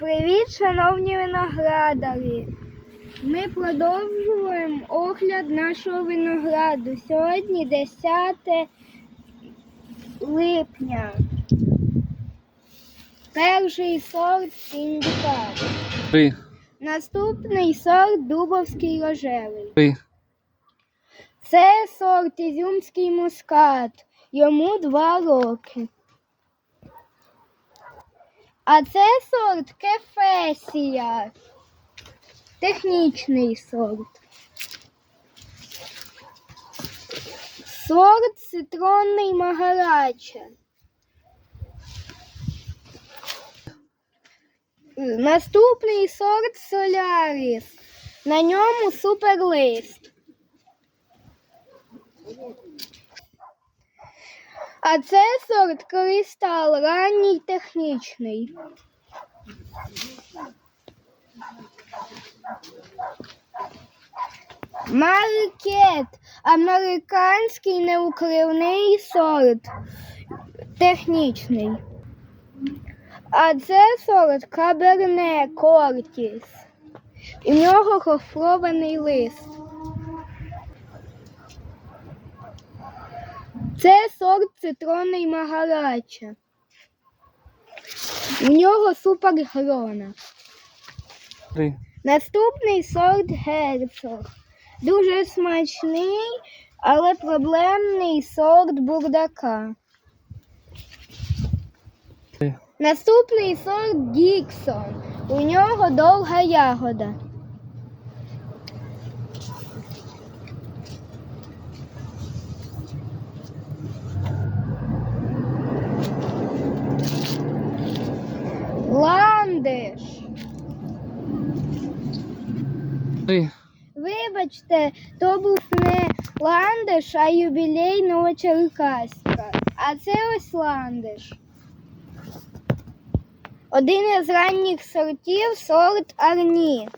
Привіт, шановні виноградарі! Ми продовжуємо огляд нашого винограду. Сьогодні 10 липня. Перший сорт індикатор. Три, Наступний сорт дубовський рожевий. три, Це сорт ізюмський мускат. Йому два роки. А це сорт кефесія. Технічний сорт. Сорт цитронний магарача. Наступний сорт соляріс. На ньому суперлист. А це сорт кристал, ранній технічний. Маркет американський неукривний сорт. Технічний. А це сорт каберне кортіс. У нього гофрований лист. Це сорт цитронний магарача. У нього супергрона. три, Наступний сорт герцог. Дуже смачний, але проблемний сорт бурдака. три, Наступний сорт Діксон. У нього довга ягода. Ландиш. Три, Вибачте, то був не ландиш, а юбілей Новочеркаська. А це ось ландиш. Один із ранніх сортів сорт Арні.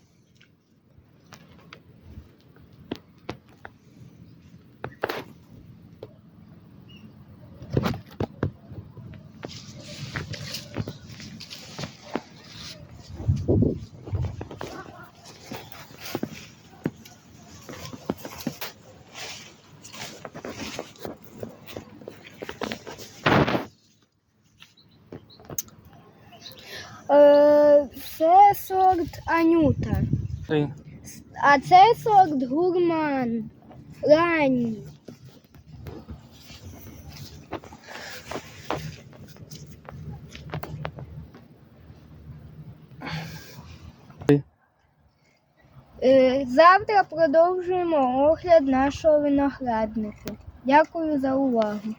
Це сорт Анюта. А це сорт гурман. Ранній. Е, Завтра продовжуємо огляд нашого виноградника. Дякую за увагу.